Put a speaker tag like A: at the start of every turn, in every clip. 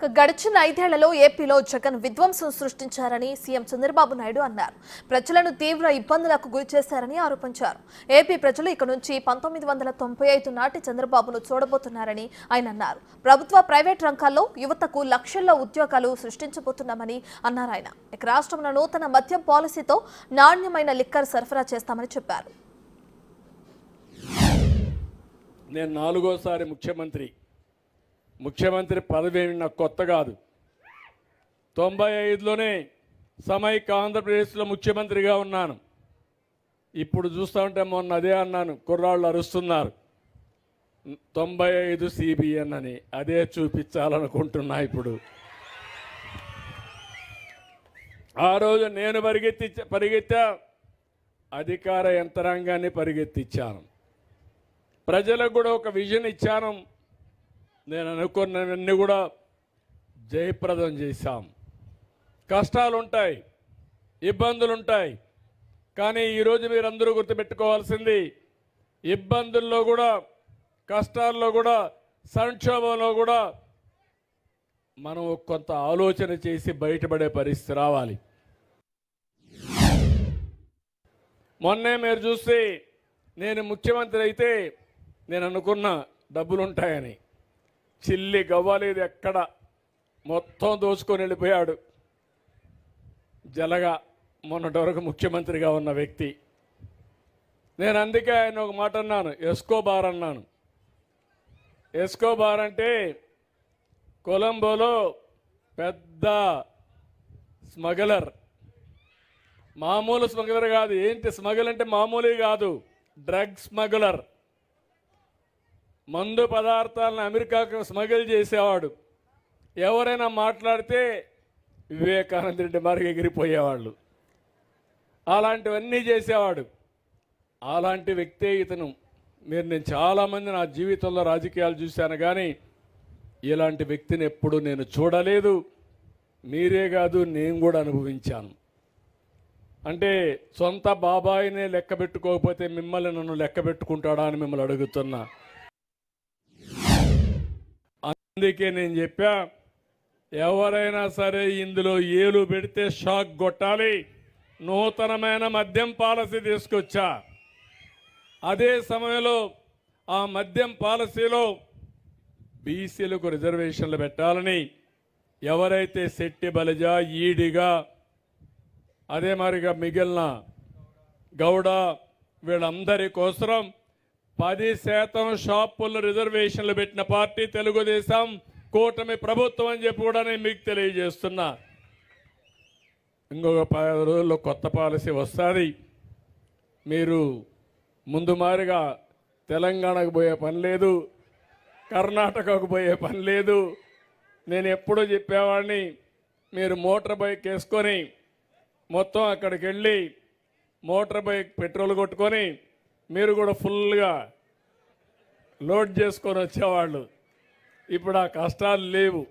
A: గడిచిన ఐదేళ్ళలో ఏపీలో జగన్ విధ్వంసం సృష్టించారని సీఎం చంద్రబాబు నాయుడు అన్నారు. ప్రజలను తీవ్ర ఇబ్బందులకు గురి చేశారని ఆరోపించారు. ఏపీ ప్రజలు ఇక నుంచి పంతొమ్మిది వందల తొంభై ఐదు నాటి చంద్రబాబును చూడబోతున్నారని ఆయన అన్నారు. ప్రభుత్వ ప్రైవేట్ రంగాల్లో యువతకు లక్షల్లో ఉద్యోగాలు సృష్టించబోతున్నామని అన్నారు ఆయన. ఇక రాష్ట్రంలో నూతన మద్యం పాలసీతో నాణ్యమైన లిక్కర్ సరఫరా చేస్తామని చెప్పారు.
B: నేను నాలుగోసారి ముఖ్యమంత్రి ముఖ్యమంత్రి పదవి ఏమి నాకు కొత్త కాదు. తొంభై ఐదులోనే సమైక్య ఆంధ్రప్రదేశ్లో ముఖ్యమంత్రిగా ఉన్నాను. ఇప్పుడు చూస్తూ ఉంటే మొన్న అదే అన్నాను కుర్రాళ్ళు అరుస్తున్నారు. తొంభై ఐదు సిబిఎన్ అని అదే చూపించాలనుకుంటున్నా ఇప్పుడు. ఆ రోజు నేను పరిగెత్తి పరిగెత్తా అధికార యంత్రాంగాన్ని పరిగెత్తిచ్చాను. ప్రజలకు కూడా ఒక విజన్ ఇచ్చాను. నేను అనుకున్నవన్నీ కూడా జయప్రదం చేశాం. కష్టాలు ఉంటాయి ఇబ్బందులు ఉంటాయి కానీ ఈరోజు మీరందరూ గుర్తుపెట్టుకోవాల్సింది ఇబ్బందుల్లో కూడా కష్టాల్లో కూడా సంక్షోభంలో కూడా మనం కొంత ఆలోచన చేసి బయటపడే పరిస్థితి రావాలి. మొన్నే మీరు చూస్తే నేను ముఖ్యమంత్రి అయితే నేను అనుకున్న డబ్బులు ఉంటాయని చిల్లి గవ్వలేదు ఎక్కడ? మొత్తం దోచుకొని వెళ్ళిపోయాడు. జలగా మొన్నటి వరకు ముఖ్యమంత్రిగా ఉన్న వ్యక్తి. నేను అందుకే ఆయన ఒక మాట అన్నాను ఎస్కోబార్ అన్నాను. ఎస్కోబార్ అంటే కొలంబోలో పెద్ద స్మగ్లర్. మామూలు స్మగ్లర్ కాదు. ఏంటి స్మగల్ అంటే మామూలు కాదు. Drug smuggler. మందు పదార్థాలను అమెరికాకు స్మగిల్ చేసేవాడు. ఎవరైనా మాట్లాడితే వివేకానంద రెడ్డి మార్గ ఎగిరిపోయేవాళ్ళు. అలాంటివన్నీ చేసేవాడు. అలాంటి వ్యక్తే ఇతను. మీరు నేను చాలామంది నా జీవితంలో రాజకీయాలు చూశాను కానీ ఇలాంటి వ్యక్తిని ఎప్పుడు నేను చూడలేదు. మీరే కాదు నేను కూడా అనుభవించాను. అంటే సొంత బాబాయినే లెక్క పెట్టుకోకపోతే మిమ్మల్ని నన్ను లెక్క పెట్టుకుంటాడా అని మిమ్మల్ని అడుగుతున్నా. అందుకే నేను చెప్పా ఎవరైనా సరే ఇందులో ఏలు పెడితే షాక్ కొట్టాలి. నూతనమైన మద్యం పాలసీ తీసుకొచ్చా. అదే సమయంలో ఆ మద్యం పాలసీలో బీసీలకు రిజర్వేషన్లు పెట్టాలని ఎవరైతే శెట్టి బలిజ ఈడిగా అదే మరిగా మిగిలిన గౌడ వీళ్ళందరి కోసం పది శాతం షాపుల్లో రిజర్వేషన్లు పెట్టిన పార్టీ తెలుగుదేశం కూటమి ప్రభుత్వం అని చెప్పి కూడా నేను మీకు తెలియజేస్తున్నా. ఇంకొక పది రోజుల్లో కొత్త పాలసీ వస్తుంది. మీరు ముందు మారిగా తెలంగాణకు పోయే పని లేదు కర్ణాటకకు పోయే పని లేదు. నేను ఎప్పుడూ చెప్పేవాడిని మీరు మోటార్ బైక్ వేసుకొని మొత్తం అక్కడికి వెళ్ళి మోటార్ బైక్ పెట్రోల్ కొట్టుకొని మీరు కూడా ఫుల్గా లోడ్ చేసుకొని వచ్చేవాళ్ళు. ఇప్పుడు ఆ కష్టాలు లేవు.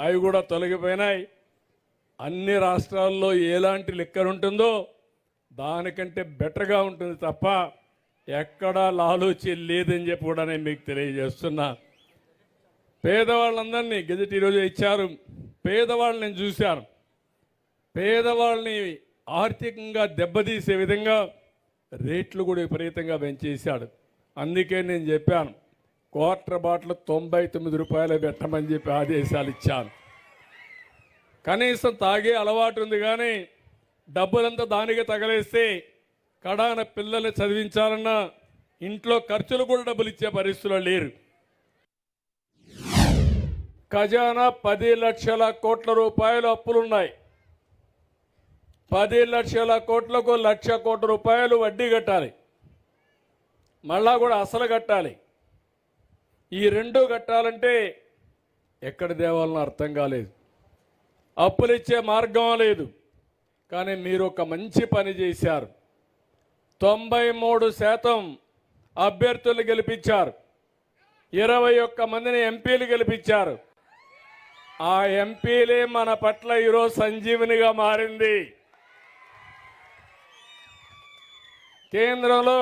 B: అవి కూడా తొలగిపోయినాయి. అన్ని రాష్ట్రాల్లో ఎలాంటి లిక్కర్ ఉంటుందో దానికంటే బెటర్గా ఉంటుంది తప్ప ఎక్కడా లాలూచి లేదని చెప్పి కూడా నేను మీకు తెలియజేస్తున్నా. పేదవాళ్ళందరినీ గెజెట్ ఈరోజు ఇచ్చారు. పేదవాళ్ళని నేను చూశాను. పేదవాళ్ళని ఆర్థికంగా దెబ్బతీసే విధంగా రేట్లు కూడా విపరీతంగా పెంచేశాడు. అందుకే నేను చెప్పాను క్వార్టర్ బాటిల్ తొంభై తొమ్మిది రూపాయలు పెట్టమని చెప్పి ఆదేశాలు ఇచ్చాను. కనీసం తాగే అలవాటు ఉంది కానీ డబ్బులంతా దానికి తగలేస్తే కడాన పిల్లల్ని చదివించాలన్నా ఇంట్లో ఖర్చులు కూడా డబ్బులు ఇచ్చే పరిస్థితుల్లో లేరు. ఖజానా పది లక్షల కోట్ల రూపాయలు అప్పులున్నాయి. పది లక్షల కోట్లకు లక్ష కోట్ల రూపాయలు వడ్డీ కట్టాలి. మళ్ళా కూడా అసలు కట్టాలి. ఈ రెండు కట్టాలంటే ఎక్కడ దేవాలని అర్థం కాలేదు. అప్పులు ఇచ్చే మార్గం లేదు. కానీ మీరు ఒక మంచి పని చేశారు. తొంభై మూడు శాతం అభ్యర్థులు గెలిపించారు. ఇరవై ఒక్క మందిని ఎంపీలు గెలిపించారు. ఆ ఎంపీలే మన పట్ల ఈరోజు సంజీవినిగా మారింది. కేంద్రంలో